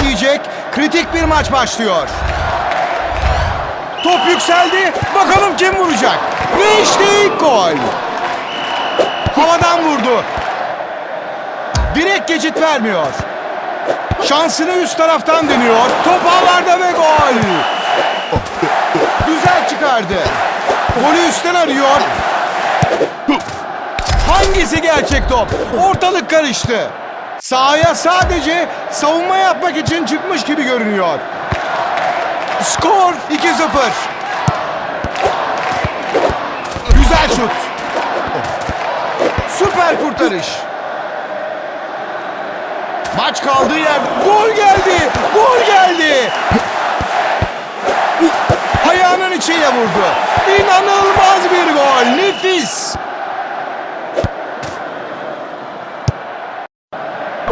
etkileyecek kritik bir maç başlıyor. Top yükseldi. Bakalım kim vuracak. Ve işte ilk gol. Havadan vurdu. Direkt geçit vermiyor. Şansını üst taraftan deniyor. Top ağlarda ve gol. Güzel çıkardı. Golü üstten arıyor. Hangisi gerçek top? Ortalık karıştı. Sahaya sadece savunma yapmak için çıkmış gibi görünüyor. Skor 2-0. Güzel şut. Süper kurtarış. Maç kaldığı yer. Gol geldi. Gol geldi. Ayağının içiyle vurdu. İnanılmaz bir gol. Nefis.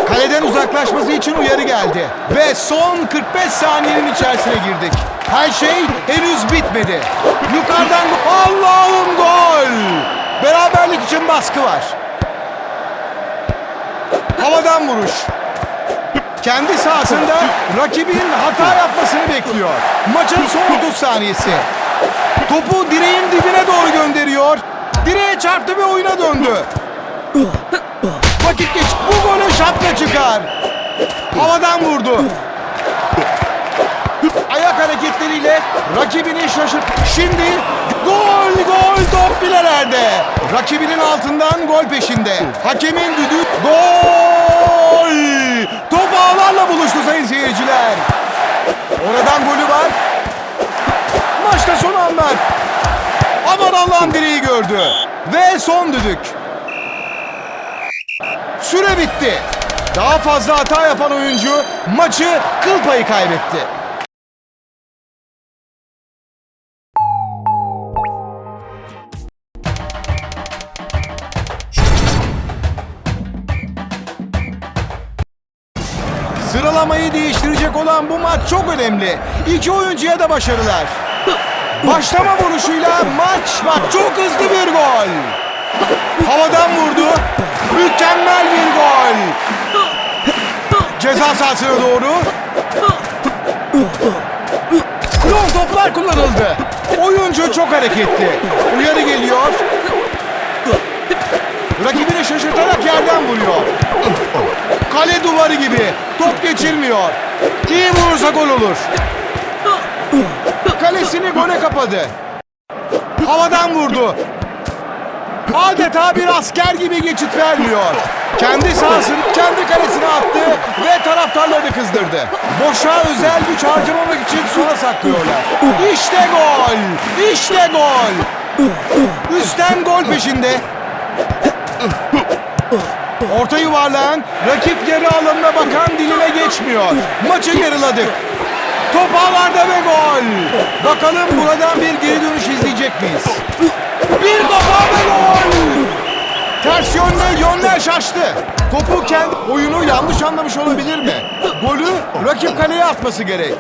Kaleden uzaklaşması için uyarı geldi. Ve son 45 saniyenin içerisine girdik. Her şey henüz bitmedi. Yukarıdan Allah'ım gol! Beraberlik için baskı var. Havadan vuruş. Kendi sahasında rakibin hata yapmasını bekliyor. Maçın son 30 saniyesi. Topu direğin dibine doğru gönderiyor. Direğe çarptı ve oyuna döndü. Çıkar. Havadan vurdu. Ayak hareketleriyle rakibini şaşırt. Şimdi gol gol top filelerde. Rakibinin altından gol peşinde. Hakemin düdüğü gol. Top ağlarla buluştu sayın seyirciler. Oradan golü var. Maçta son anlar. Aman Allah'ım direği gördü. Ve son düdük. Süre bitti. Daha fazla hata yapan oyuncu maçı kıl payı kaybetti. Sıralamayı değiştirecek olan bu maç çok önemli. İki oyuncuya da başarılar. Başlama vuruşuyla maç maç çok hızlı bir gol. Havadan vurdu. Mükemmel bir gol. Ceza sahasına doğru. Long toplar kullanıldı. Oyuncu çok hareketli. Uyarı geliyor. Rakibini şaşırtarak yerden vuruyor. Kale duvarı gibi. Top geçirmiyor. İyi vurursa gol olur. Kalesini gole kapadı. Havadan vurdu. Adeta bir asker gibi geçit vermiyor. Kendi sahasını, kendi kalesine attı ve taraftarlarını kızdırdı. Boşa özel güç harcamamak için sona saklıyorlar. İşte gol! İşte gol! Üstten gol peşinde. Orta yuvarlayan, rakip yarı alanına bakan diline geçmiyor. Maçı yarıladık. Top ağlarda ve gol. Bakalım buradan bir geri dönüş izleyecek miyiz? Şaştı. Topu kendi oyunu yanlış anlamış olabilir mi? Golü rakip kaleye atması gerek.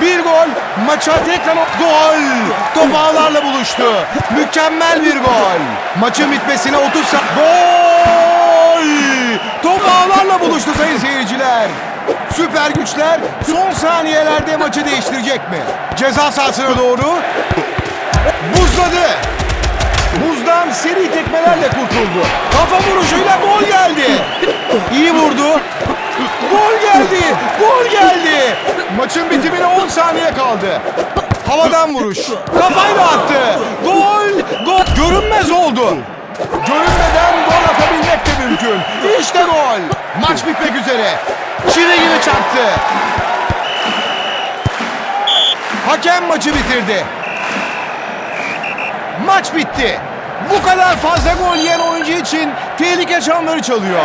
Bir gol maça tekrar gol. Top ağlarla buluştu. Mükemmel bir gol. Maçın bitmesine 30 saniye. Gol! Top ağlarla buluştu sayın seyirciler. Süper güçler son saniyelerde maçı değiştirecek mi? Ceza sahasına doğru. Buzladı. Seri tekmelerle kurtuldu. Kafa vuruşuyla gol geldi. İyi vurdu. Gol geldi. Gol geldi. Maçın bitimine 10 saniye kaldı. Havadan vuruş. Kafayla attı. Gol. Gol. Görünmez oldu. Görünmeden gol atabilmek de mümkün. İşte gol. Maç bitmek üzere. Çile gibi çarptı. Hakem maçı bitirdi. Maç bitti. Bu kadar fazla gol yiyen oyuncu için tehlike çanları çalıyor.